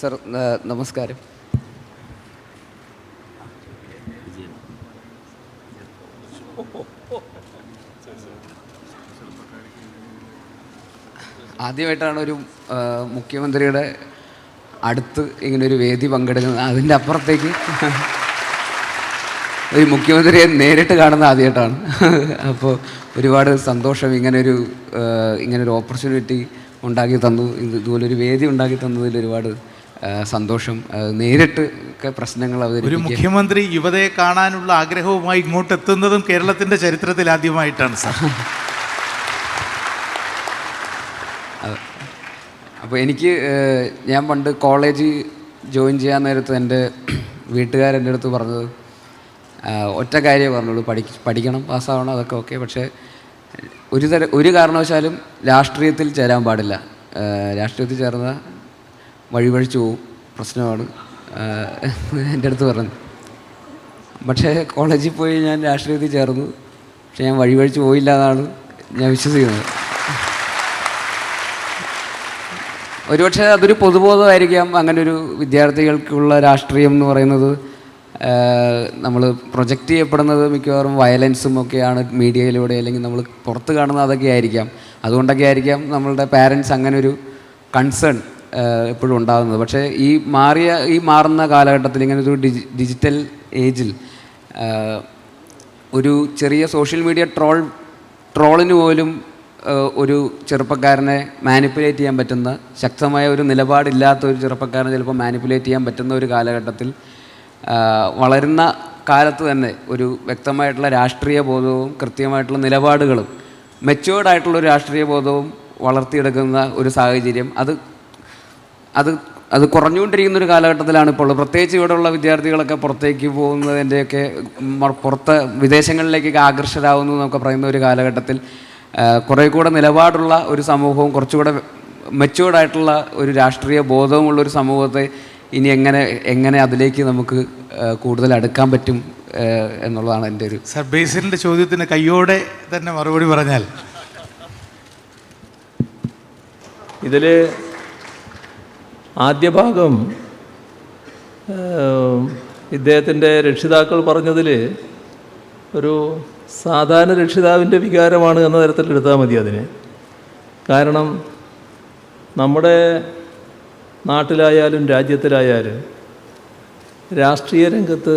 Sir നമസ്കാരം. ആദ്യമായിട്ടാണ് ഒരു മുഖ്യമന്ത്രിയുടെ അടുത്ത് ഇങ്ങനെ ഒരു വേദി പങ്കെടുക്കുന്നത്. അതിന്റെ അപ്പുറത്തേക്ക് ഒരു മുഖ്യമന്ത്രിയെ നേരിട്ട് കാണുന്ന ആദ്യമായിട്ടാണ്. അപ്പോൾ ഒരുപാട് സന്തോഷം ഇങ്ങനൊരു ഇങ്ങനൊരു ഓപ്പർച്യൂണിറ്റി ഉണ്ടാക്കി തന്നു. ഇത് ഇതുപോലൊരു വേദി ഉണ്ടാക്കി തന്നതിൽ ഒരുപാട് സന്തോഷം. നേരിട്ട് ഒക്കെ പ്രശ്നങ്ങൾ ഒരു മുഖ്യമന്ത്രി യുവതയെ കാണാനുള്ള ആഗ്രഹവുമായി ഇങ്ങോട്ട് എത്തുന്നതും കേരളത്തിന്റെ ചരിത്രത്തിൽ ആദ്യമായിട്ടാണ് സാർ. അപ്പോൾ എനിക്ക് ഞാൻ പണ്ട് കോളേജ് ജോയിൻ ചെയ്യാൻ നേരത്ത് എന്റെ വീട്ടുകാരെന്റെ അടുത്ത് പറഞ്ഞത് ഒറ്റ കാര്യമേ പറഞ്ഞുള്ളൂ. പഠി പഠിക്കണം പാസ്സാവണം അതൊക്കെ ഓക്കെ. പക്ഷേ ഒരു തര ഒരു കാരണവശാലും രാഷ്ട്രീയത്തിൽ ചേരാൻ പാടില്ല. രാഷ്ട്രീയത്തിൽ ചേർന്ന വഴിവഴിച്ചു പോവും പ്രശ്നമാണ്. എന്റെ അടുത്ത് പറഞ്ഞു. പക്ഷേ കോളേജിൽ പോയി ഞാൻ രാഷ്ട്രീയത്തിൽ ചേർന്നു. പക്ഷേ ഞാൻ വഴിവഴിച്ച് പോയില്ല എന്നാണ് ഞാൻ വിശ്വസിക്കുന്നത്. ഒരുപക്ഷെ അതൊരു പൊതുബോധമായിരിക്കാം. അങ്ങനെ ഒരു വിദ്യാർത്ഥികൾക്കുള്ള രാഷ്ട്രീയം എന്ന് പറയുന്നത് നമ്മൾ പ്രൊജക്റ്റ് ചെയ്യപ്പെടുന്നത് മിക്കവാറും വയലൻസും ഒക്കെയാണ് മീഡിയയിലൂടെ അല്ലെങ്കിൽ നമ്മൾ പുറത്ത് കാണുന്നത് അതൊക്കെ ആയിരിക്കാം. അതുകൊണ്ടൊക്കെ ആയിരിക്കാം നമ്മളുടെ പാരൻസ് അങ്ങനെ ഒരു കൺസേൺ. എപ്പോഴും ഉണ്ടാകുന്നത്. പക്ഷേ ഈ മാറിയ ഈ മാറുന്ന കാലഘട്ടത്തിൽ ഇങ്ങനെ ഒരു ഡിജി ഡിജിറ്റൽ ഏജിൽ ഒരു ചെറിയ സോഷ്യൽ മീഡിയ ട്രോൾ ട്രോളിന് പോലും ഒരു ചെറുപ്പക്കാരനെ മാനിപ്പുലേറ്റ് ചെയ്യാൻ പറ്റുന്ന ശക്തമായ ഒരു നിലപാടില്ലാത്ത ഒരു ചെറുപ്പക്കാരനെ ചിലപ്പോൾ മാനിപ്പുലേറ്റ് ചെയ്യാൻ പറ്റുന്ന ഒരു കാലഘട്ടത്തിൽ വളരുന്ന കാലത്ത് തന്നെ ഒരു വ്യക്തമായിട്ടുള്ള രാഷ്ട്രീയ ബോധവും കൃത്യമായിട്ടുള്ള നിലപാടുകളും മെച്ചുവേർഡായിട്ടുള്ള ഒരു രാഷ്ട്രീയ ബോധവും വളർത്തിയെടുക്കുന്ന ഒരു സാഹചര്യം അത് അത് അത് കുറഞ്ഞുകൊണ്ടിരിക്കുന്ന ഒരു കാലഘട്ടത്തിലാണ് ഇപ്പോൾ ഉള്ളത്. പ്രത്യേകിച്ച് ഇവിടെയുള്ള വിദ്യാർത്ഥികളൊക്കെ പുറത്തേക്ക് പോകുന്നതിന്റെയൊക്കെ പുറത്ത് വിദേശങ്ങളിലേക്കൊക്കെ ആകർഷരാകുന്നു എന്നൊക്കെ പറയുന്ന ഒരു കാലഘട്ടത്തിൽ കുറേ കൂടെ നിലപാടുള്ള ഒരു സമൂഹവും കുറച്ചുകൂടെ മെച്ചുവേർഡായിട്ടുള്ള ഒരു രാഷ്ട്രീയ ബോധവുമുള്ള ഒരു സമൂഹത്തെ ഇനി എങ്ങനെ എങ്ങനെ അതിലേക്ക് നമുക്ക് കൂടുതൽ അടുക്കാൻ പറ്റും എന്നുള്ളതാണ് എന്റെ ഒരു സാർ ബേസിലിന്റെ ചോദ്യത്തിന് കയ്യോടെ തന്നെ മറുപടി പറഞ്ഞാൽ. ഇതിൽ ആദ്യ ഭാഗം ഇദ്ദേഹത്തിന്റെ രക്ഷിതാക്കൾ പറഞ്ഞതിൽ ഒരു സാധാരണ രക്ഷിതാവിന്റെ വികാരമാണ് എന്ന തരത്തിൽ എടുത്താൽ മതി അതിനെ. കാരണം നമ്മുടെ നാട്ടിലായാലും രാജ്യത്തിലായാലും രാഷ്ട്രീയ രംഗത്ത്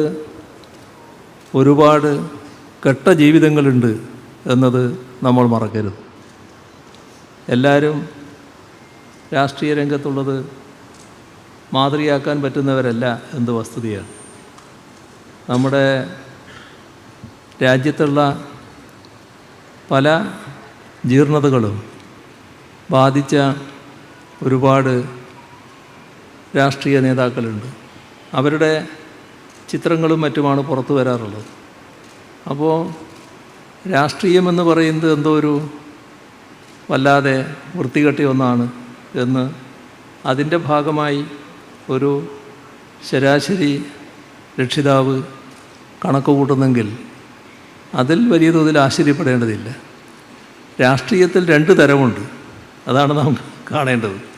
ഒരുപാട് കെട്ട ജീവിതങ്ങളുണ്ട് എന്നത് നമ്മൾ മറക്കരുത്. എല്ലാവരും രാഷ്ട്രീയ രംഗത്തുള്ളത് മാതൃകയാക്കാൻ പറ്റുന്നവരല്ല എന്ത് വസ്തുതയാണ് നമ്മുടെ രാജ്യത്തുള്ള പല ജീർണതകളും ബാധിച്ച ഒരുപാട് രാഷ്ട്രീയ നേതാക്കളുണ്ട്. അവരുടെ ചിത്രങ്ങളും മറ്റുമാണ് പുറത്തു വരാറുള്ളത്. അപ്പോൾ രാഷ്ട്രീയമെന്ന് പറയുന്നത് എന്തോ ഒരു വല്ലാതെ വൃത്തികെട്ടിയ ഒന്നാണ് എന്ന് അതിന്റെ ഭാഗമായി ഒരു ശരാശരി രക്ഷിതാവ് കണക്ക് കൂട്ടുന്നെങ്കിൽ അതിൽ വലിയ തോതിൽ ആശ്ചര്യപ്പെടേണ്ടതില്ല. രാഷ്ട്രീയത്തിൽ രണ്ട് തരമുണ്ട്. അതാണ് നാം കാണേണ്ടത്.